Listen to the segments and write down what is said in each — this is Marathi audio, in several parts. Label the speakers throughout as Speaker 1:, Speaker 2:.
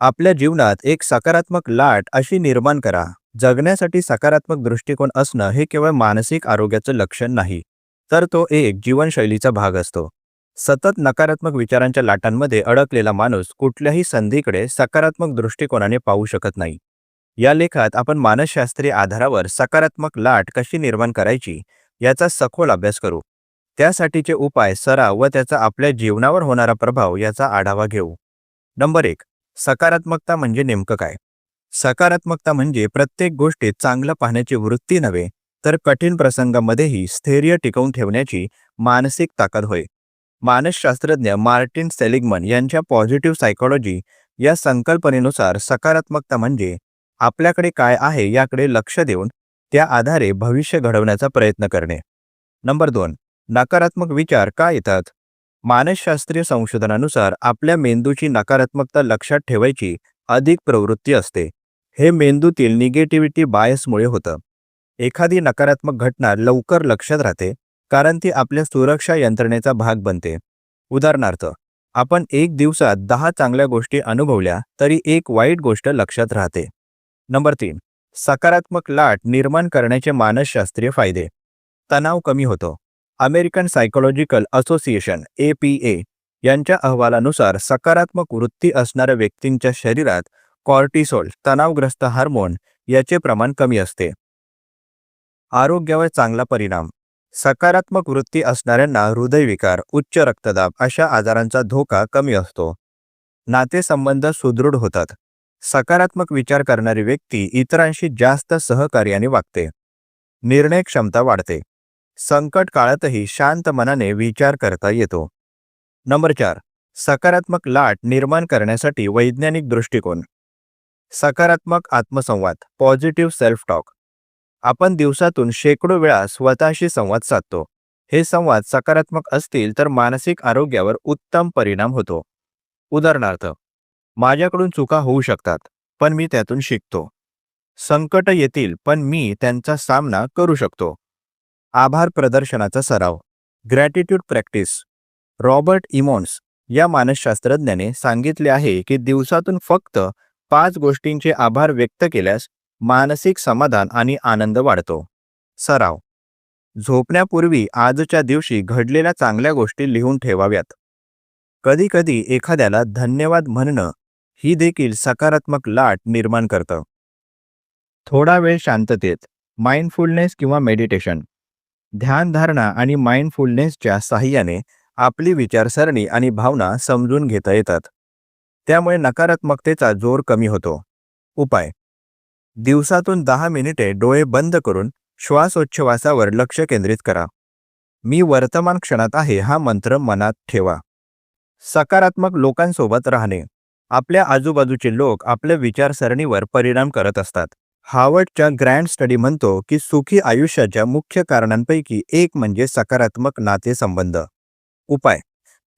Speaker 1: आपल्या जीवनात एक सकारात्मक लाट अशी निर्माण करा. जगण्यासाठी सकारात्मक दृष्टिकोन असणं हे केवळ मानसिक आरोग्याचं लक्षण नाही तर तो एक जीवनशैलीचा भाग असतो. सतत नकारात्मक विचारांच्या लाटांमध्ये अडकलेला माणूस कुठल्याही संधीकडे सकारात्मक दृष्टिकोनाने पाहू शकत नाही. या लेखात आपण मानसशास्त्रीय आधारावर सकारात्मक लाट कशी निर्माण करायची याचा सखोल अभ्यास करू. त्यासाठीचे उपाय सराव व त्याचा आपल्या जीवनावर होणारा प्रभाव याचा आढावा घेऊ. नंबर एक सकारात्मकता म्हणजे नेमकं काय? सकारात्मकता म्हणजे प्रत्येक गोष्टीत चांगलं पाहण्याची वृत्ती नव्हे तर कठीण प्रसंगामध्येही स्थैर्य टिकवून ठेवण्याची मानसिक ताकद होय. मानसशास्त्रज्ञ मार्टिन सेलिगमन यांच्या पॉझिटिव्ह सायकोलॉजी या संकल्पनेनुसार सकारात्मकता म्हणजे आपल्याकडे काय आहे याकडे लक्ष देऊन त्या आधारे भविष्य घडवण्याचा प्रयत्न करणे. नंबर दोन नकारात्मक विचार का येतात? मानसशास्त्रीय संशोधनानुसार आपल्या मेंदूची नकारात्मकता लक्षात ठेवायची अधिक प्रवृत्ती असते. हे मेंदूतील निगेटिव्हिटी बायसमुळे होतं. एखादी नकारात्मक घटना लवकर लक्षात राहते कारण ती आपल्या सुरक्षा यंत्रणेचा भाग बनते. उदाहरणार्थ आपण एक दिवसात दहा चांगल्या गोष्टी अनुभवल्या तरी एक वाईट गोष्ट लक्षात राहते. नंबर तीन सकारात्मक लाट निर्माण करण्याचे मानसशास्त्रीय फायदे. तणाव कमी होतो. American psychological association A P A यांच्या अहवालानुसार सकारात्मक वृत्ती असणाऱ्या व्यक्तींच्या शरीरात कॉर्टिसोल तणावग्रस्त हार्मोन याचे प्रमाण कमी असते. आरोग्यावर चांगला परिणाम. सकारात्मक वृत्ती असणाऱ्यांना हृदयविकार उच्च रक्तदाब अशा आजारांचा धोका कमी असतो. नातेसंबंध सुदृढ होतात. सकारात्मक विचार करणारी व्यक्ती इतरांशी जास्त सहकार्याने वागते. निर्णय क्षमता वाढते. संकट काळातही शांत मनाने विचार करता येतो. नंबर चार सकारात्मक लाट निर्माण करण्यासाठी वैज्ञानिक दृष्टिकोन. सकारात्मक आत्मसंवाद पॉझिटिव्ह सेल्फ टॉक आपण दिवसातून शेकडो वेळा स्वतःशी संवाद साधतो. हे संवाद सकारात्मक असतील तर मानसिक आरोग्यावर उत्तम परिणाम होतो. उदाहरणार्थ माझ्याकडून चुका होऊ शकतात पण मी त्यातून शिकतो. संकट येतील पण मी त्यांचा सामना करू शकतो. आभार प्रदर्शनाचा सराव. ग्रॅटिट्यूड प्रॅक्टिस रॉबर्ट इमॉन्स या मानसशास्त्रज्ञाने सांगितले आहे की दिवसातून फक्त पाच गोष्टींचे आभार व्यक्त केल्यास मानसिक समाधान आणि आनंद वाढतो. सराव. झोपण्यापूर्वी आजच्या दिवशी घडलेल्या चांगल्या गोष्टी लिहून ठेवाव्यात. कधीकधी एखाद्याला धन्यवाद म्हणणं ही देखील सकारात्मक लाट निर्माण करतं. थोडा वेळ शांततेत माइंडफुलनेस किंवा मेडिटेशन ध्यानधारणा आणि माइंडफुलनेसच्या साहाय्याने आपली विचारसरणी आणि भावना समजून घेता येतात. त्यामुळे नकारात्मकतेचा जोर कमी होतो. उपाय. दिवसातून दहा मिनिटे डोळे बंद करून श्वासोच्छवासावर लक्ष केंद्रित करा. मी वर्तमान क्षणात आहे हा मंत्र मनात ठेवा. सकारात्मक लोकांसोबत राहणे. आपल्या आजूबाजूचे लोक आपल्या विचारसरणीवर परिणाम करत असतात. हार्वर्डच्या ग्रँड स्टडी म्हणतो की सुखी आयुष्याच्या मुख्य कारणांपैकी एक म्हणजे सकारात्मक नातेसंबंध. उपाय.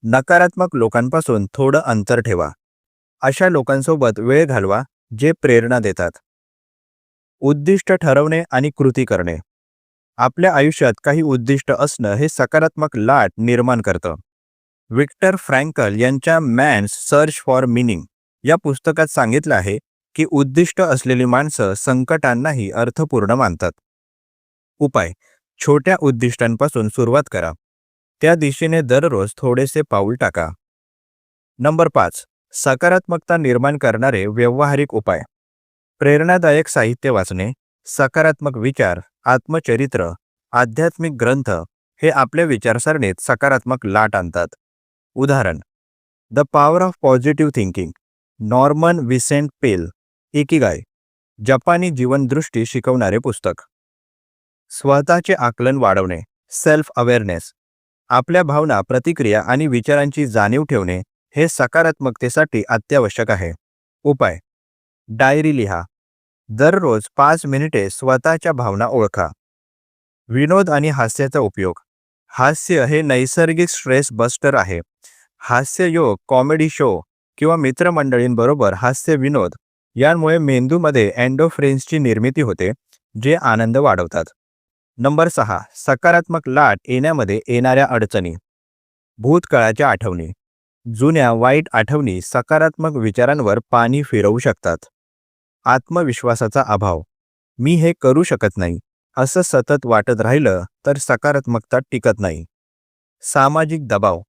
Speaker 1: नकारात्मक लोकांपासून थोडं अंतर ठेवा. अशा लोकांसोबत वेळ घालवा जे प्रेरणा देतात. उद्दिष्ट ठरवणे आणि कृती करणे. आपल्या आयुष्यात काही उद्दिष्ट असणं हे सकारात्मक लाट निर्माण करतं. विक्टर फ्रँकल यांच्या मॅन्स सर्च फॉर मिनिंग या पुस्तकात सांगितलं आहे की उद्दिष्ट असलेली माणसं संकटांनाही अर्थपूर्ण मानतात. उपाय. छोट्या उद्दिष्टांपासून सुरुवात करा. त्या दिशेने दररोज थोडेसे पाऊल टाका. नंबर पाच. सकारात्मकता निर्माण करणारे व्यावहारिक उपाय. प्रेरणादायक साहित्य वाचणे सकारात्मक विचार आत्मचरित्र आध्यात्मिक ग्रंथ हे आपल्या विचारसरणीत सकारात्मक लाट आणतात. उदाहरण. The power of positive thinking Norman Vincent Peale Ikigai जपानी जीवनदृष्टी शिकवणारे पुस्तक. स्वतःचे आकलन वाढवणे सेल्फ अवेअरनेस आपल्या भावना प्रतिक्रिया आणि विचारांची जाणीव ठेवणे हे सकारात्मकतेसाठी अत्यावश्यक आहे. उपाय डायरी लिहा. दररोज पाच मिनिटे स्वतःच्या भावना ओळखा. विनोद आणि हास्याचा उपयोग. हास्य हे नैसर्गिक स्ट्रेस बस्टर आहे. हास्य योग कॉमेडी शो किंवा मित्रमंडळींबरोबर हास्य विनोद यांमुळे मेंदूमध्ये अँडोफ्रेन्सची निर्मिती होते जे आनंद वाढवतात. नंबर सहा सकारात्मक लाट येण्यामध्ये येणाऱ्या अडचणी. भूतकाळाच्या आठवणी. जुन्या वाईट आठवणी सकारात्मक विचारांवर पाणी फिरवू शकतात. आत्मविश्वासाचा अभाव. मी हे करू शकत नाही. असं सतत वाटत राहिलं तर सकारात्मकता टिकत नाही. सामाजिक दबाव.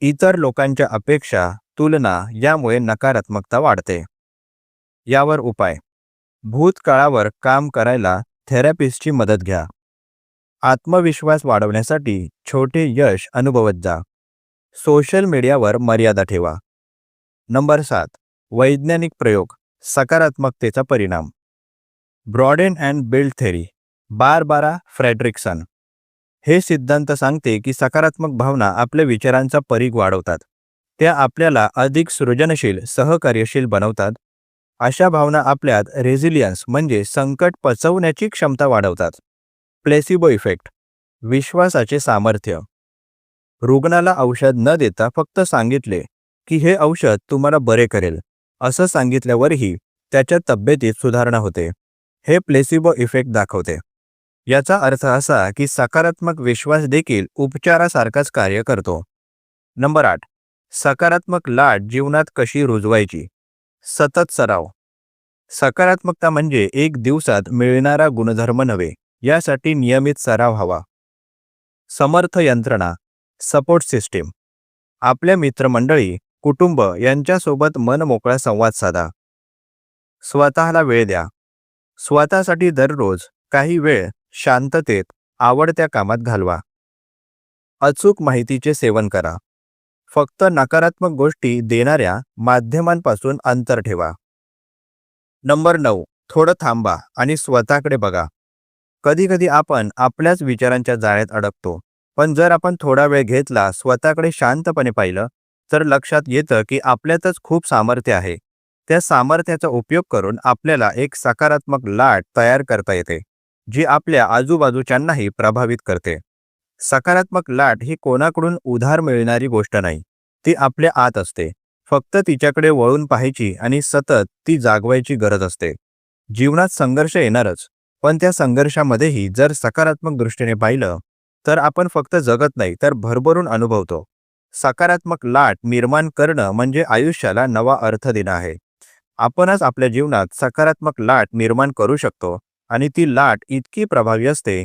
Speaker 1: इतर लोकांच्या अपेक्षा तुलना यामुळे नकारात्मकता वाढते. यावर उपाय. भूतकाळावर काम करायला थेरपिस्टची मदत घ्या. आत्मविश्वास वाढवण्यासाठी छोटे यश अनुभवत जा. सोशल मीडियावर मर्यादा ठेवा. नंबर सात. वैज्ञानिक प्रयोग. सकारात्मकतेचा परिणाम. Broaden and build theory. Barbara Fredrickson. हे सिद्धांत सांगते की सकारात्मक भावना आपल्या विचारांचा परीघ वाढवतात. त्या आपल्याला अधिक सृजनशील सहकार्यशील बनवतात. अशा भावना आपल्यात रेझिलियन्स म्हणजे संकट पचवण्याची क्षमता वाढवतात. प्लेसिबो इफेक्ट विश्वासाचे सामर्थ्य. रुग्णाला औषध न देता फक्त सांगितले की हे औषध तुम्हाला बरे करेल असं सांगितल्यावरही त्याच्या तब्येतीत सुधारणा होते. हे प्लेसिबो इफेक्ट दाखवते. याचा अर्थ असा की सकारात्मक विश्वास देखील उपचारासारखाच कार्य करतो. नंबर आठ सकारात्मक लाट जीवनात कशी रुजवायची? सतत सराव. सकारात्मकता म्हणजे एक दिवसात मिळणारा गुणधर्म नव्हे यासाठी नियमित सराव हवा. समर्थ यंत्रणा सपोर्ट सिस्टीम. आपल्या मित्रमंडळी कुटुंब यांच्यासोबत मनमोकळा संवाद साधा. स्वतःला वेळ द्या. स्वतःसाठी दररोज काही वेळ शांततेत आवडत्या कामात घालवा. अचूक माहितीचे सेवन करा. फक्त नकारात्मक गोष्टी देणाऱ्या माध्यमांपासून अंतर ठेवा. नंबर नऊ. थोडं थांबा आणि स्वतःकडे बघा. कधीकधी आपण आपल्याच विचारांच्या जाळ्यात अडकतो पण जर आपण थोडा वेळ घेतला स्वतःकडे शांतपणे पाहिलं तर लक्षात येतं की आपल्यातच खूप सामर्थ्य आहे. त्या सामर्थ्याचा उपयोग करून आपल्याला एक सकारात्मक लाट तयार करता येते जी आपल्या आजूबाजूच्यांनाही प्रभावित करते. सकारात्मक लाट ही कोणाकडून उधार मिळणारी गोष्ट नाही. ती आपल्या आत असते. फक्त तिच्याकडे वळून पाहायची आणि सतत ती जागवायची गरज असते. जीवनात संघर्ष येणारच. पण त्या संघर्षामध्येही जर सकारात्मक दृष्टीने पाहिलं तर आपण फक्त जगत नाही तर भरभरून अनुभवतो. सकारात्मक लाट निर्माण करणं म्हणजे आयुष्याला नवा अर्थ देणं आहे. आपणच आपल्या जीवनात सकारात्मक लाट निर्माण करू शकतो आणि ती लाट इतकी प्रभावी असते